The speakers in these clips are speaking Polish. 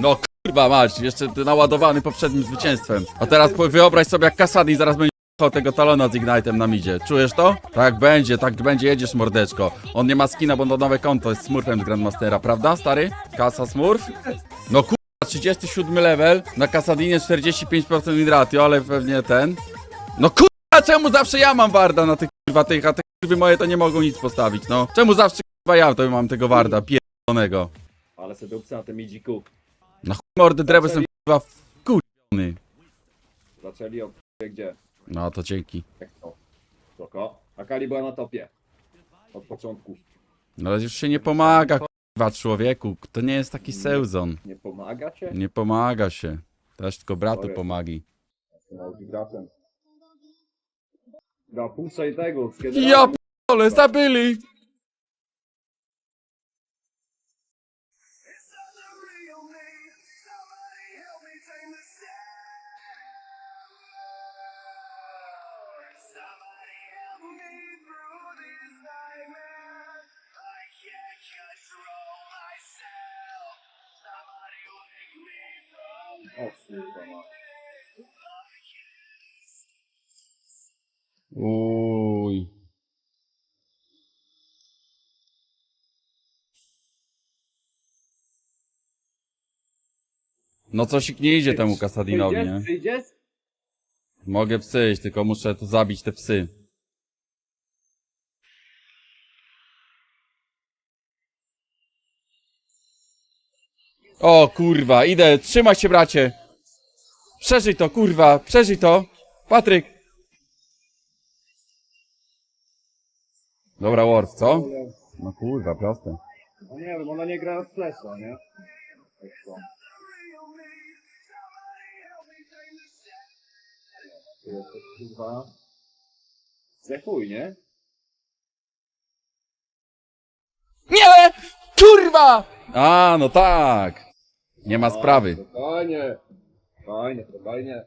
No kurwa mać, jeszcze ty naładowany poprzednim zwycięstwem. A teraz wyobraź sobie jak Kasadi zaraz będzie tego talona z Ignite'em na midzie. Czujesz to? Tak będzie, tak będzie, jedziesz mordeczko. On nie ma skina, bo to nowe konto jest smurfem z Grandmastera, prawda stary? Kasa smurf? No kurwa, 37 level, na Kasadinie 45% win ratio, ale pewnie ten. No kurwa, czemu zawsze ja mam warda na tych kurwa tych, a te kurwy moje to nie mogą nic postawić, no. Czemu zawsze kurwa ja to mam tego warda, pierdolonego? Ale sobie dupcy na tym idziku. Na chuj mordy drew jestem kurwa wkurwiony. Zaczęli od wie gdzie. No to dzięki. Jak to? Spoko. A Kali była na topie. Od początku. No ale już się nie pomaga kurwa człowieku, to nie jest taki sełzon. Nie pomaga cię? Nie pomaga się. Też tylko bratu Sorry. pomagi. Da, puszczaj tego. z Ja generałem. p***ole, zabyli! O kurwa no. Uj. No coś nie idzie temu Kasadinowi, nie? Przyjdziesz? Mogę przyjść, tylko muszę tu zabić te psy. O kurwa, idę, trzymaj się bracie. Przeżyj to, kurwa, przeżyj to. Patryk. Dobra, Worf, co? No kurwa, proste. No nie wiem, ona nie gra w flesza, nie? Tak to. To jest kurwa. Zechuj, nie? Nie! Kurwa! A, no tak. Nie ma sprawy. Spokojnie. Spokojnie, spokojnie.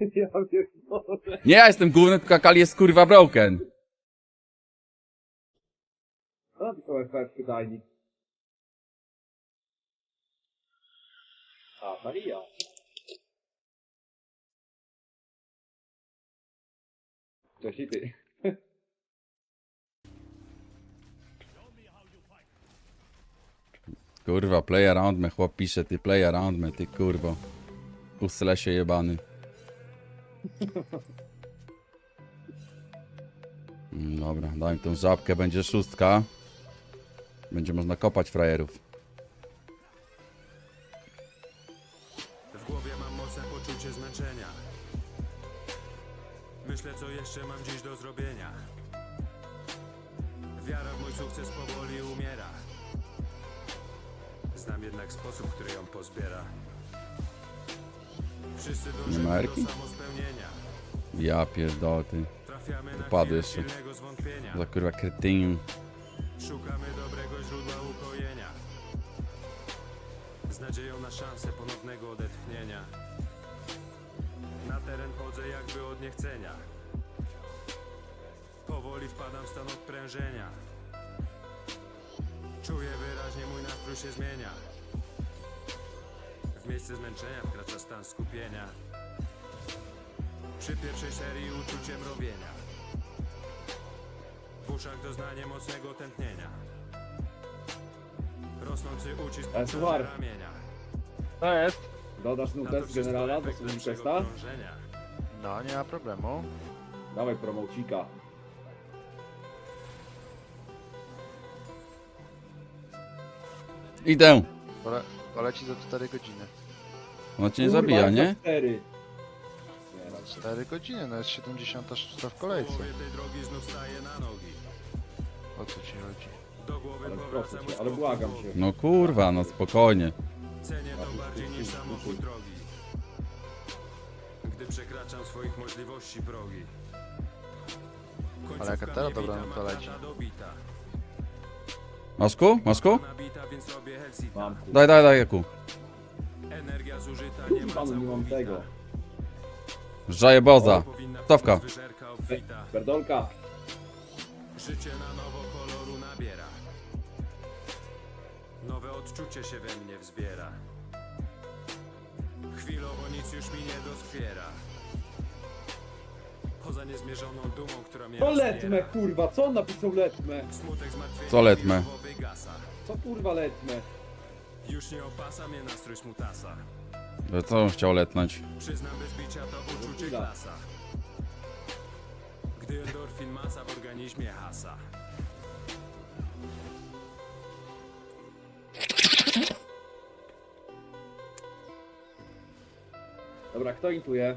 Ja pierdolę. Nie ja jestem główny, tylko Akali jest kurwa broken. Co napisał FF wydajnik? A, Maria. Cześć i ty. Kurwa, play around me, chłop pisze, ty play around me, ty kurwo. Usle się jebany. Mm, Dobra, daj mi tą żabkę, będzie szóstka. Będzie można kopać frajerów. W głowie mam mocne poczucie zmęczenia. Myślę, co jeszcze mam dziś do zrobienia. Wiara w mój sukces powoli umiera. Znam jednak sposób, który ją pozbiera. Wszyscy dążymy Numerki? do samospełnienia. Ja pierdolę, ty. Trafiamy na Upadł chwilę jeszcze. silnego zwątpienia. Za kurwa kretyn. Szukamy dobrego źródła ukojenia. Z nadzieją na szansę ponownego odetchnienia. Na teren chodzę jakby od niechcenia. Powoli wpadam w stan odprężenia. Czuję wyraźnie, mój nastrój się zmienia. W miejsce zmęczenia wkracza stan skupienia. Przy pierwszej serii uczucie mrowienia. W uszach doznanie mocnego tętnienia. Rosnący ucisk Ale w suchar. ramienia. To jest. Dodasz nutę z wszystko generala do efekt lepszego krążenia. No, nie ma problemu. Dawaj promocika. Idę. Pole, poleci za 4 godziny. On cię nie zabija, nie? Cztery. Nie, no, 4 godziny, no jest 76 w kolejce. O co ci chodzi? Do głowy ale proszę cię, ale błagam cię. No kurwa, no spokojnie. Cenię to bardziej niż samochód drogi. Gdy przekraczam swoich możliwości progi. Ale jaka teraz mnie dobra wita, nuta leci. dobita. Robię helsita. Mam kurwa. Daj, daj, daj, Jaku. Energia zużyta nie ma Panu nie mam tego. Żaje boza. Powinna Stawka. Berdolka. Życie na nowo koloru nabiera. Nowe odczucie się we mnie wzbiera. Chwilowo nic już mi nie doskwiera. Poza niezmierzoną dumą, która mnie To rozbiera. letmę, kurwa, co on napisał? Smutek zmartwienia Co chwilowo wygasa. Co kurwa letmę? Już nie opasa mnie nastrój smutasa. Ale Co on chciał letnąć? Przyznam bez bicia to uczucie Chwila. klasa. Gdy endorfin masa w organizmie hasa. Dobra, kto intuje?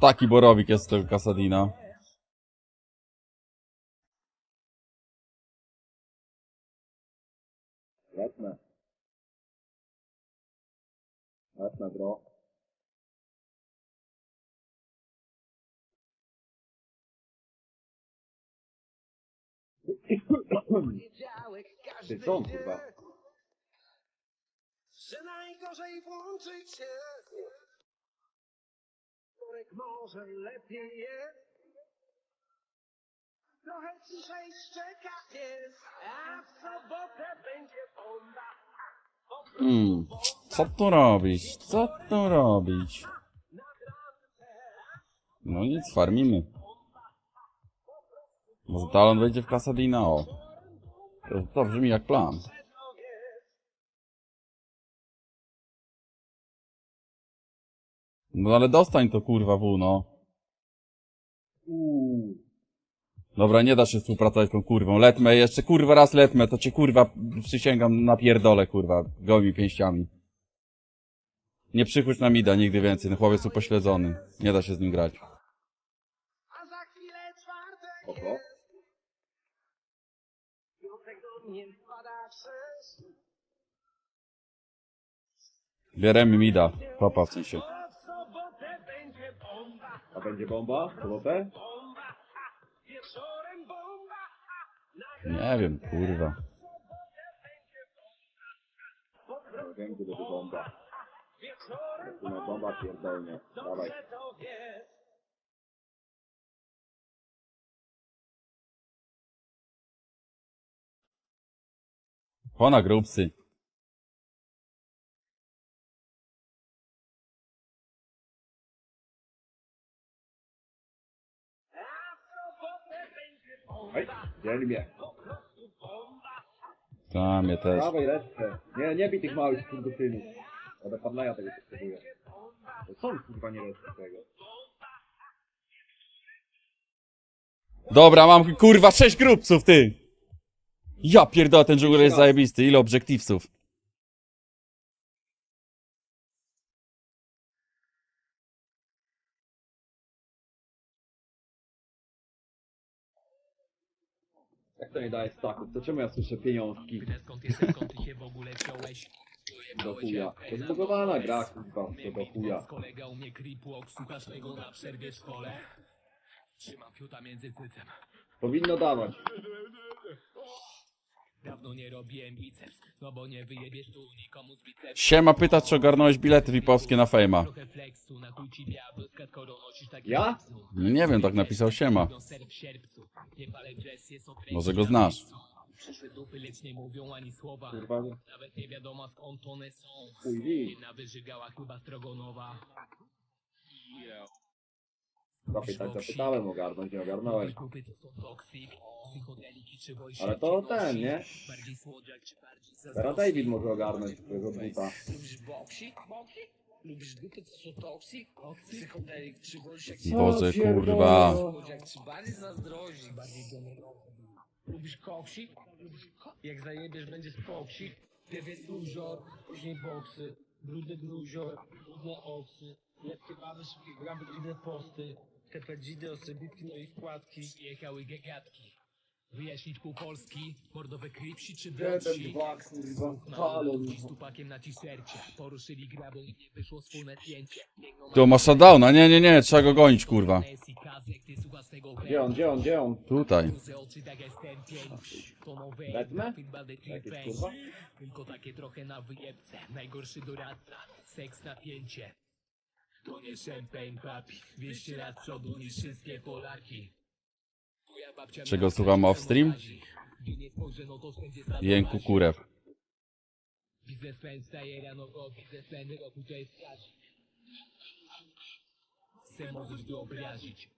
Taki borowik jest z tego Casadina. Letnę. Letnę, bro. Ty co on, kurwa? że najgorzej włączyć się. Może lepiej jest. Trochę ciszej szczeka pies, a w sobotę będzie bomba. Hmm. Co tu robić? Co tu robić? No nic, farmimy. Może talon wejdzie w Casadina, o. To, to brzmi jak plan. No ale dostań to kurwa w, no. Uuu. Dobra, nie da się współpracować z tą kurwą. Letmę, jeszcze kurwa raz letmę, to cię kurwa przysięgam na pierdolę kurwa, gołymi pięściami. Nie przychodź na mida nigdy więcej, ten chłopiec upośledzony. Nie da się z nim grać. Jest. Sześć. Bieremy mida, papa w sensie. Będzie bomba? ha. Nie wiem, kurwa. Wiem, gdzie będzie bomba. Wieczorem Tu na bomba pierdolnie. Dawaj. to. Chona grubsy. Ej, dzieli mnie. Tam mnie też. Dawaj resztę. Nie, nie bij tych małych skurwysynów. Będę padlaja tego potrzebuję. To są kurwa nie resztę tego. Dobra, mam kurwa sześć grubców, ty! Ja pierdolę, ten żugur jest zajebisty. Ile obiektywców? Jak to nie daje staków? To czemu ja słyszę pieniążki Skąd jesteś, skąd ty się w ogóle wziąłeś? do chuja? To zbugowana gra kurwa, co do chuja. Kolega u mnie creepwalk, słuchasz tego na przerwie w szkole? Trzymam fiuta między cycem. Powinno dawać. Dawno nie robiłem biceps, no bo nie wyjebiesz tu nikomu z biceps. Siema pyta, czy ogarnąłeś bilety VIP-owskie na Fejma. Trochę flexu, na chuj ci diabelska, skoro nosisz taki Ja? flexu. No nie wiem, tak napisał Siema. Robią ser w sierpcu. Nie palę jazz, jest określony Może go na znasz. Przyszłe dupy, lecz nie mówią ani słowa. Kurwa, Nawet nie wiadomo skąd one są. chuj. Jedna wyżygała chyba strogonowa. Zapytać, zapytałem ogarnąć, nie ogarnąłem. Grupy to są toksik, psychodeliki czy wojszy. Ale to ten, nie? Bardziej słodziak czy bardziej Teraz David może ogarnąć swojego buta. Lubisz? Lubisz grupy to są toksik? Psychodelik czy wojsiak? Boże, kurwa. Czy bardziej? Bardziej. Lubisz koksik? Jak zajebiesz będzie spoksik. Pierw jest luzior, później boksy. Brudy gruzior, brudne oksy. Lepkie baby, szybkie graby, dziwne posty. Tepe dzidy, ostre bitki, no i wkładki. Jechały gagatki. Wyjaśnić pół Polski, mordowe czy Jeden, dwa, kurwa, ludzi z tupakiem na t-shircie. Poruszyli grabą i nie wyszło wspólne. Biegną masz shutdowna, nie, nie, nie, trzeba go gonić, kurwa. Gdzie on, gdzie on, gdzie on? Tutaj. Wezmę? Jakieś kurwa? Tylko takie trochę na wyjebce. Najgorszy doradca. Seks napięcie. To nie champagne papi. 200 lat przodu niż wszystkie Polaki. Twoja babcia Czego miała słucham nie spojrzę, no to wszędzie Jęku kurew. Biznesmen staje rano go, biznesmen roku to jest strażnik. Chcę możesz wyobrazić.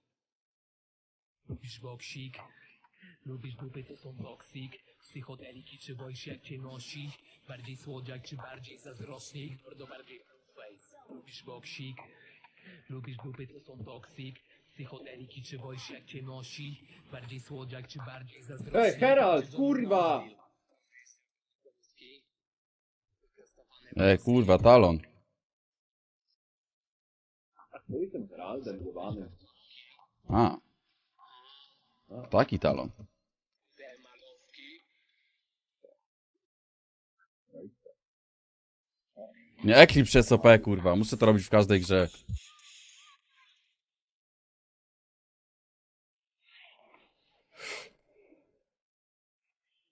Lubisz boksik? Lubisz dupy, to są toksik? Psychodeliki czy boisz jak cię nosi? Bardziej słodziak czy bardziej zazdrośnik? Mordo bardziej face. Lubisz boksik? Lubisz dupy, to są toksik? Psychodeliki czy boisz jak cię nosi? Bardziej słodziak czy bardziej zazdrośnik? Ej, Herald, kurwa! Ej, kurwa, talon. No i ten Heraldem jebany. A. Taki talon. Nie, Eclipse jest OP, kurwa. Muszę to robić w każdej grze.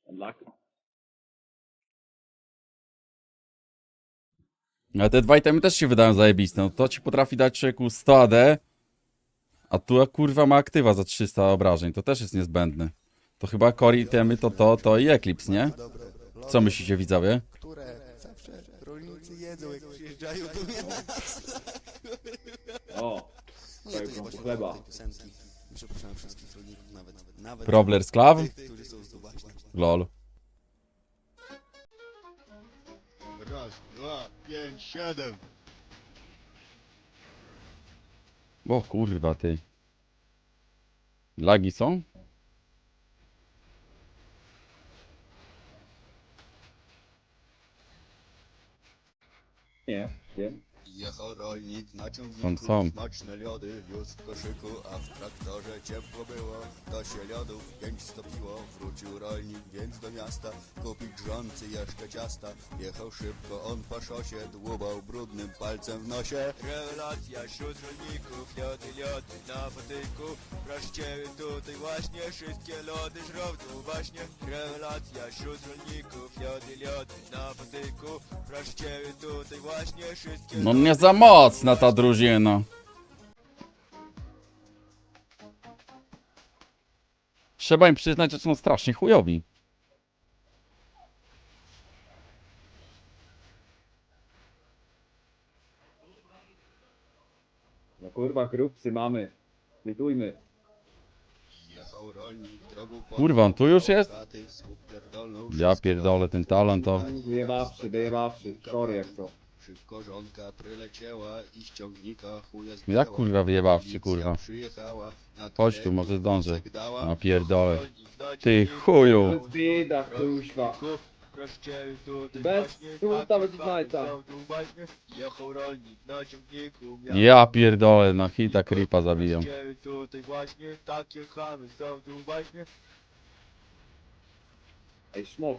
Unlucky. Ale te dwa itemy też się wydają zajebiste. No to ci potrafi dać człowieku 100 AD, a tu kurwa ma aktywa za 300 obrażeń. To też jest niezbędne. To chyba core itemy to to, to i Eclipse, nie? Co myślicie widzowie? które jedzą, jak przyjeżdżają do miasta. O, Nie, to jest właśnie chleba. tej piosenki. Przepraszam wszystkich rolników, nawet, nawet Problem tych, którzy są tu właśnie. Lol. Raz, dwa, pięć, siedem. O kurwa ty. Lagi są? Nie, wiem. Jechał rolnik na ciągniku, Są, są. smaczne lody wiózł w koszyku, a w traktorze ciepło było. To się lodów pięć stopiło, wrócił rolnik więc do miasta, kupić grzący jeszcze ciasta. Jechał szybko, on po szosie, dłubał brudnym palcem w nosie. Rewelacja wśród rolników, lody, lody na wotyku. Wreszcie tutaj właśnie wszystkie lody żrą tu właśnie. Rewelacja wśród rolników, lody, lody na wotyku. Wreszcie tutaj właśnie wszystkie No nie za mocna ta drużyna. Trzeba im przyznać, że są strasznie chujowi. No kurwa, chrupcy mamy. Litujmy. Kurwa, on tu już jest? Ja pierdolę, ten talent to... Wyjebawszy, wyjebawszy. Sorry jak to. Szybko żonka pryleciała i z ciągnika chuje Jak kurwa wyjebawczy, Policja kurwa. przyjechała, na Chodź tu, może zdążę. A pierdolę. Ty chuju. Bida, kuźwa. Bez famy znajca. Ja pierdolę, na hita creepa zabijam. Wreszcie tutaj właśnie takie chamy są tu właśnie. Ej, smok.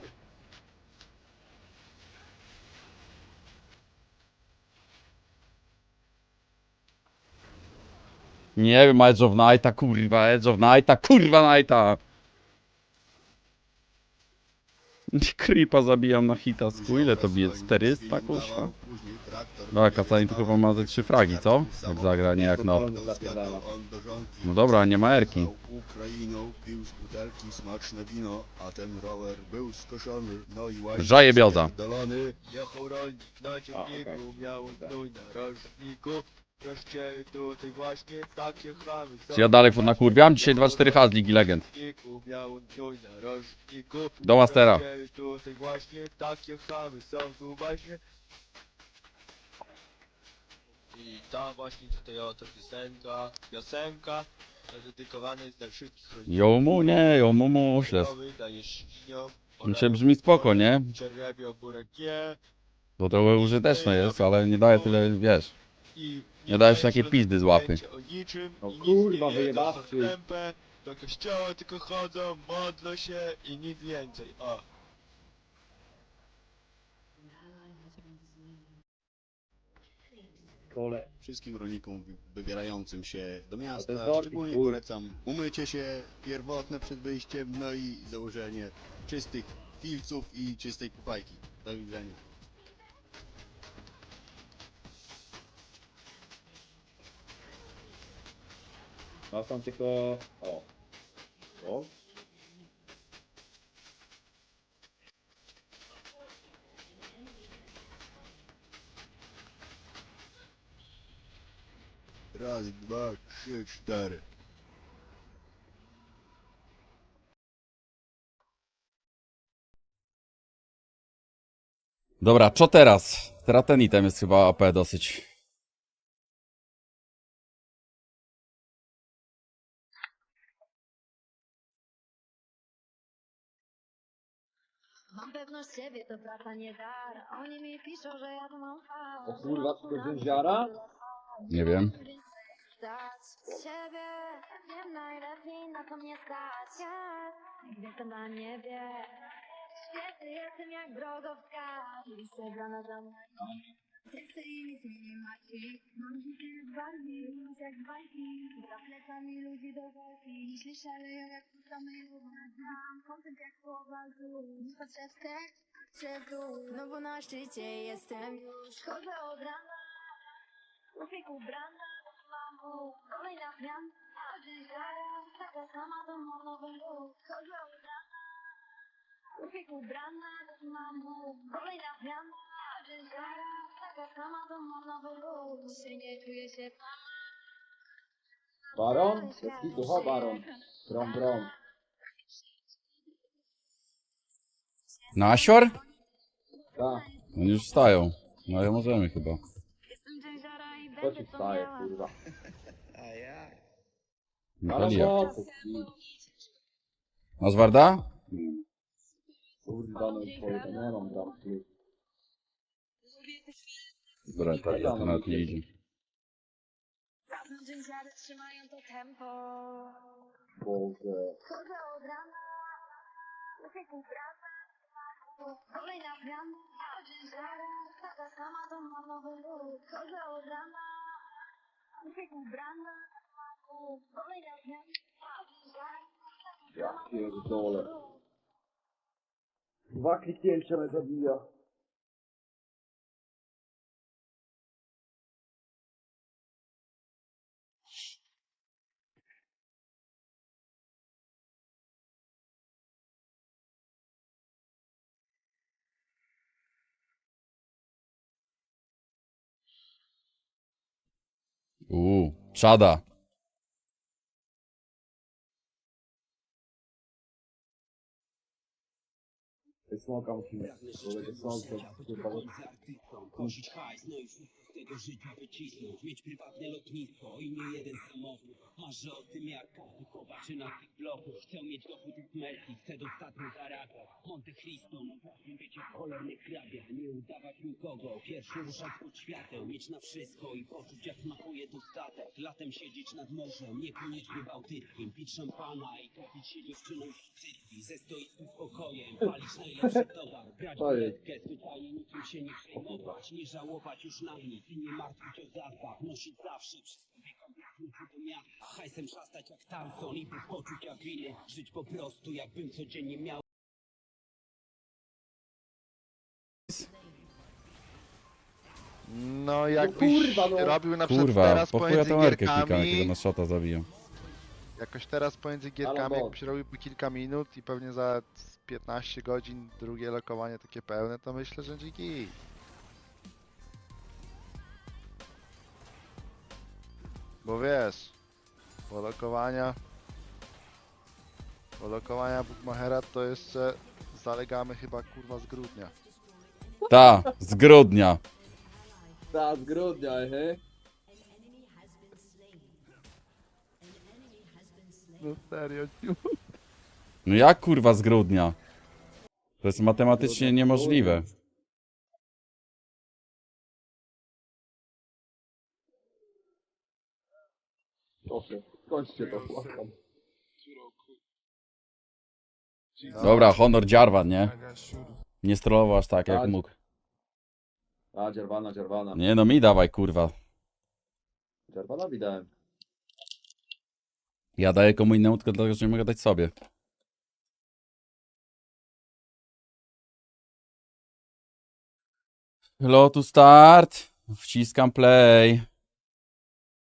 Nie wiem, Edge of Nighta, kurwa, Edge of Nighta, kurwa Nighta! Creepa zabijam na hita, z ile to bije? 400, kurwa? Dobra, Kasani to chyba ma ze 3 fragi, co? Jak zagra, nie jak no. No dobra, nie ma erki. Ukrainą pił Czy ja dalej nakurwiam? Dzisiaj 2-4 H z Ligi Legend. Do Mastera. Wreszcie tutaj właśnie takie chamy są tu właśnie. I tam właśnie tutaj oto piosenka, piosenka dedykowana jest dla wszystkich rodziców. Jomu nie, jomu muśles. Dajesz świniom, Znaczy brzmi spoko, nie? Nie. To trochę użyteczne jest, ale nie daje tyle, wiesz. Nie dajesz będzie takie pizdy z łapy. o niczym No i nic kurwa, nie są tępe. Do kościoła tylko chodzą, modlą się i nic więcej. O. Kole. Wszystkim rolnikom wy- wybierającym się do to miasta jest Nordic szczególnie polecam umycie się pierwotne przed wyjściem, no i założenie czystych filców i czystej kupajki. Do widzenia. No są tylko... O. O. Raz, dwa, trzy, cztery. Dobra, co teraz? Teraz ten item jest chyba AP dosyć. Mam pewność siebie, to praca nie dar. Oni mi piszą, że ja tu mam fałsz. O kurwa, co to węziara? Nie wiem. Dać z siebie, wiem najlepiej na co mnie stać. Ja jestem na niebie. Świetny jestem jak drogowskaz. Za mną. Teksty i nic mnie nie martwi. Mam życie jak bardziej, nic jak z bajki. Za plecami ludzi do walki. Myśli szaleją jak tu samej Mam kontent jak słowa znów. Patrzę wstecz, w dół. No bo na szczycie jestem już. Chodzę od rana. Ufik ubrana, mam mu kolejna zmiana. A dziś zaraz, taka sama nowy look. Chodzę od rana. Ufik ubrana, mam mu kolejna zmiana. A dziś zaraz, taka sama to mam nowy look. Dzisiaj nie czuję się sama. Baron? Kitu, ho baron. Brom, brom. Nasior? Tak. Oni już wstają. No ale możemy chyba. Jestem i Co będę ci to wstaje, miała. kurwa? Baron, ho, Masz Warda? Kurwa, no i twoje, to nie mam tam. Dobra, tak, to nawet nie idzie. Dżęziary trzymają to tempo. Boże. Chodzę od rana, ufik ubrana, kolejna zmiana, a dziś zaraz, taka sama to mam nowy look. Chodzę od rana, ufik ubrana, kolejna zmiana, a dziś zaraz, taka Ja sama to mam pierdolę. nowy look. Dwa kliknięcia mnie zabija. Uuu, czada. Smoka musimy. Bo będzie smok, to kurwa. Kosić hajs, no tego życia wycisnąć Mieć prywatne lotnisko i nie jeden samochód. Marzę o tym jak każdy chłopaczy na tych bloków. Chcę mieć dochód jak Messi, chcę dostatnio zarabiać Monte Cristo, na każdym bycie cholerny hrabia Nie udawać nikogo, pierwszy ruszać pod świateł Mieć na wszystko i poczuć jak smakuje dostatek Latem siedzieć nad morzem, niekoniecznie bałtyckim Pić szampana i trafić się dziewczyną z cytki. Ze stoickim spokojem, palić najlepszy towar Grać w zwyczajnie niczym się nie przejmować Nie żałować już na nic i nie martwić o zapach Nosić zawsze sobie komplet kluczy do miasta Hajsem szastać jak Tamson i bez poczuć jak winy Żyć po prostu jakbym codziennie miał No jakbyś kurwa, no. robił na przykład Kurwa, teraz po chuja pomiędzy tą erkę klikam, jakiego gierkami, na shota zabiją. jakoś teraz pomiędzy gierkami, jakbyś robił po kilka minut i pewnie za 15 godzin drugie lokowanie takie pełne, to myślę, że dziki. Bo wiesz, po lokowania, po lokowania Bookmachera to jeszcze zalegamy chyba kurwa z grudnia. Ta, z grudnia. Ta, z grudnia, he? No serio, No jak kurwa z grudnia? To jest matematycznie niemożliwe. Proszę, kończcie to, błagam. Dobra, honor Dziarwan, nie? Nie strollował aż tak, jak Tak. mógł. A, dzierwana, dzierwana. Nie no, mi dawaj, kurwa. Dzierwana widałem. Ja daję komu innemu, tylko dlatego, że nie mogę dać sobie. Lotu start. Wciskam play.